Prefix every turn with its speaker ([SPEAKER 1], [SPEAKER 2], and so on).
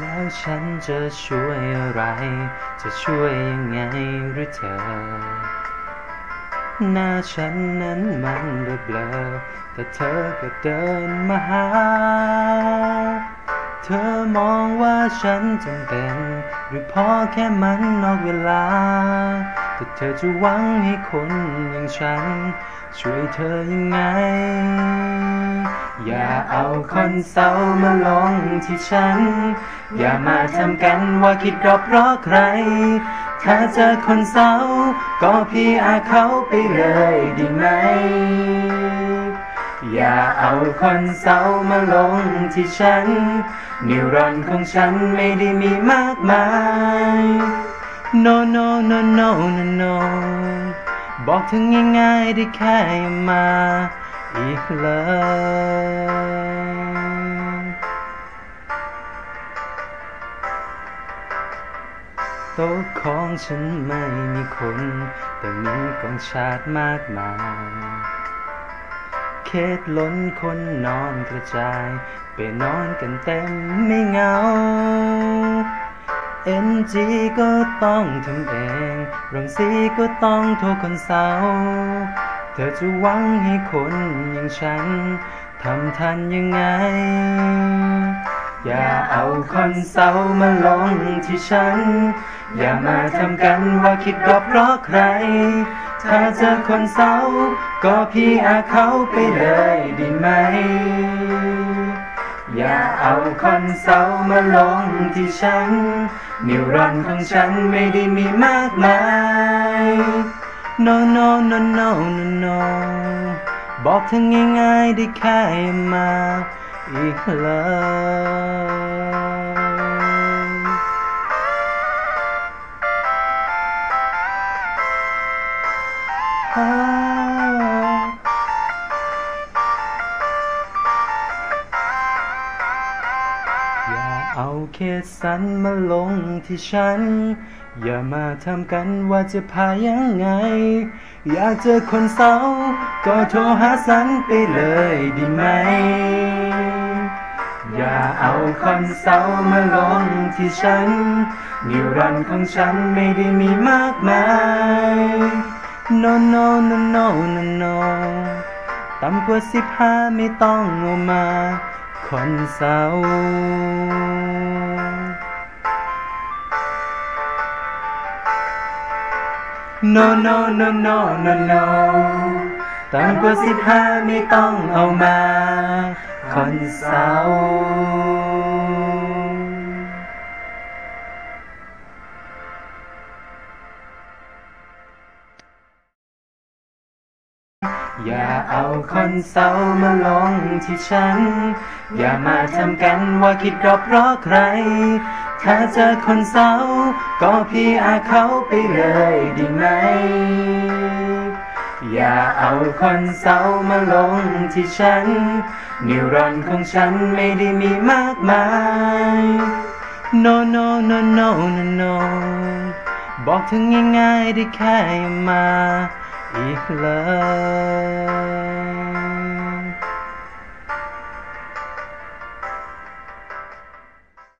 [SPEAKER 1] แล้วฉันจะช่วยอะไร จะช่วยยังไงหรือเธอ หน้าฉันนั้นมันเบลอแต่เธอก็เดินมาหา เธอมองว่าฉันจำเป็น หรือพอแค่มันนอกเวลา แต่เธอจะหวังให้คนอย่างฉัน ช่วยเธอยังไง อย่าเอาคนเศร้ามาลงที่ฉัน อย่ามาทำกันว่าคิดรอบเพราะใคร ถ้าเจอคนเศร้า ก็พี่อาเขาไปเลยดีไหม อย่าเอาคนเศร้ามาลงที่ฉัน นิวรอนของฉันไม่ได้มีมากมาย no no no no no no บอกถึงง่ายๆได้แค่อย่ามา อีกเลยโต๊ะของฉันไม่มีคน แต่มีกองชาดมากมายเคสล้นคนนอนกระจายไปนอนกันเต็มไม่เหงาเอ็นจีก็ต้องทำเอง รังสีก็ต้องโทรคนเศร้า เธอจะหวังให้คนอย่างฉันทำทันยังไง อย่าเอาคนเศร้ามาลงที่ฉัน อย่ามาทำกันว่าคิดรอบเพราะใคร ถ้าเจอคนเศร้าก็พี่อาเขาไปเลยดีไหม อย่าเอาคนเศร้ามาลงที่ฉัน นิวรอนของฉันไม่ได้มีมากมาย no no no no no no บอกเธอง่ายๆได้แค่มาอีกแล้ว เอาเคสสันมาลงที่ฉัน อย่ามาทำกันว่าจะพายังไง อยากเจอคนเศร้า ก็โทรหาสันไปเลยดีไหม อย่าเอาคนเศร้ามาลงที่ฉัน นิวรันของฉันไม่ได้มีมากมาย no no no no no no ต่ำกว่าสิบห้าไม่ต้องเอามา คนเศร้า no no no no no no ต่ำกว่าสิบห้าไม่ต้องเอามาคอนเซิล อย่าเอาคนเศร้ามาลงที่ฉัน อย่ามาทำกันว่าคิดรอบเพราะใคร ถ้าเจอคนเศร้า ก็พี่อาเขาไปเลยดีไหม อย่าเอาคนเศร้ามาลงที่ฉัน นิวรอนของฉันไม่ได้มีมากมาย no no no no no no บอกถึงง่ายๆได้แค่มา 迎来